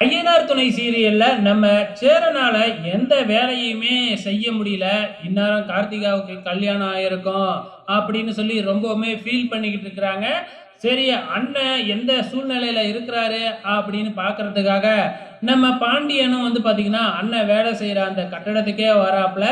ஐயனார் துணை சீரியல்ல நம்ம சேரனால எந்த வேலையுமே செய்ய முடியல. இந்நேரம் கார்த்திகாவுக்கு கல்யாணம் ஆயிருக்கும் அப்படின்னு சொல்லி ரொம்பவுமே ஃபீல் பண்ணிக்கிட்டு இருக்கிறாங்க. சரி அண்ணன் எந்த சூழ்நிலையில் இருக்கிறாரு அப்படின்னு பார்க்கறதுக்காக நம்ம பாண்டியனும் வந்து பார்த்திங்கன்னா அண்ணன் வேலை செய்கிற அந்த கட்டடத்துக்கே வராப்புல.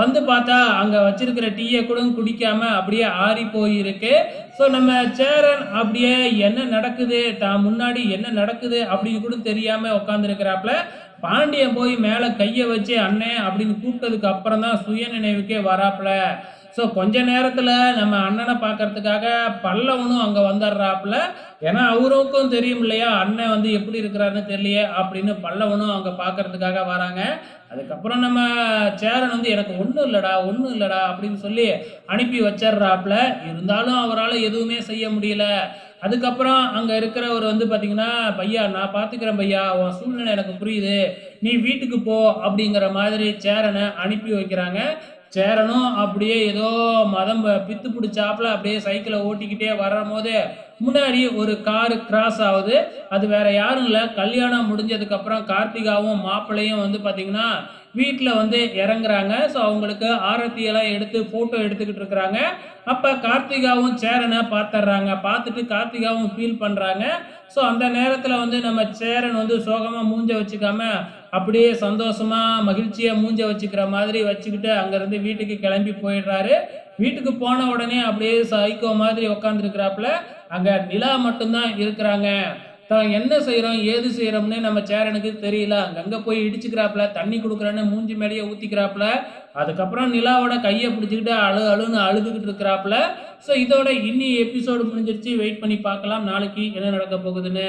வந்து பார்த்தா அங்கே வச்சிருக்கிற டீயை கூட குடிக்காம அப்படியே ஆறி போயிருக்கு. ஸோ நம்ம சேரன் அப்படியே என்ன நடக்குது? தான் முன்னாடி என்ன நடக்குது அப்படின்னு கூட தெரியாமல் உட்காந்துருக்கிறாப்புல பாண்டியன் போய் மேலே கையை வச்சு அண்ணன் அப்படின்னு கூப்பிட்டதுக்கு அப்புறம் தான் சுய நினைவுக்கே வராப்புல. ஸோ கொஞ்ச நேரத்தில் நம்ம அண்ணனை பார்க்கறதுக்காக பல்லவனும் அங்கே வந்துடுறாப்புல. ஏன்னா அவருக்கும் தெரியும் இல்லையா அண்ணன் வந்து எப்படி இருக்கிறாருன்னு தெரியலையே அப்படின்னு பல்லவனும் அங்கே பார்க்கறதுக்காக வராங்க. அதுக்கப்புறம் நம்ம சேரன் வந்து எனக்கு ஒன்றும் இல்லைடா ஒன்றும் இல்லைடா அப்படின்னு சொல்லி அனுப்பி வச்சிடுறாப்புல. இருந்தாலும் அவரால் எதுவுமே செய்ய முடியல. அதுக்கப்புறம் அங்கே இருக்கிறவர் வந்து பார்த்தீங்கன்னா பையா நான் பார்த்துக்கிறேன் பையா உன் சூழ்நிலை எனக்கு புரியுது. நீ வீட்டுக்கு போ அப்படிங்கிற மாதிரி சேரனை அனுப்பி வைக்கிறாங்க. சேரனும் அப்படியே ஏதோ மதம் பித்து பிடிச்சாப்புல அப்படியே சைக்கிளை ஓட்டிக்கிட்டே வரும் போது முன்னாடி ஒரு காரு கிராஸ் ஆகுது. அது வேற யாரும் இல்லை. கல்யாணம் முடிஞ்சதுக்கு அப்புறம் கார்த்திகாவும் மாப்பிள்ளையும் வந்து பார்த்தீங்கன்னா வீட்டில் வந்து இறங்குறாங்க. ஸோ அவங்களுக்கு ஆரத்தியெல்லாம் எடுத்து ஃபோட்டோ எடுத்துக்கிட்டு இருக்கிறாங்க. அப்போ கார்த்திகாவும் சேரனை பார்த்துட்றாங்க. பார்த்துட்டு கார்த்திகாவும் ஃபீல் பண்ணுறாங்க ஸோ அந்த நேரத்தில் வந்து நம்ம சேரன் வந்து சோகமாக மூஞ்ச வச்சுக்காம அப்படியே சந்தோஷமாக மகிழ்ச்சியாக மூஞ்ச வச்சுக்கிற மாதிரி வச்சுக்கிட்டு அங்கேருந்து வீட்டுக்கு கிளம்பி போயிடுறாரு. வீட்டுக்கு போன உடனே அப்படியே சைக்கோ மாதிரி உக்காந்துருக்கிறாப்புல. அங்கே நிலா மட்டும்தான் இருக்கிறாங்க. தான் என்ன செய்கிறோம் ஏது செய்கிறோம்னு நம்ம சேரனுக்கு தெரியல. அங்கங்கே போய் இடிச்சுக்கிறாப்புல தண்ணி கொடுக்குறேன்னு மூஞ்சி மேலேயே ஊற்றிக்கிறாப்புல அதுக்கப்புறம் நிலாவோட கையை பிடிச்சிக்கிட்டு அழு அழுன்னு அழுதுகிட்டு இருக்கிறாப்புல. ஸோ இதோட இன்னி எபிசோடு முடிஞ்சிருச்சு. வெயிட் பண்ணி பார்க்கலாம். நாளைக்கு என்ன நடக்க போகுதுன்னு.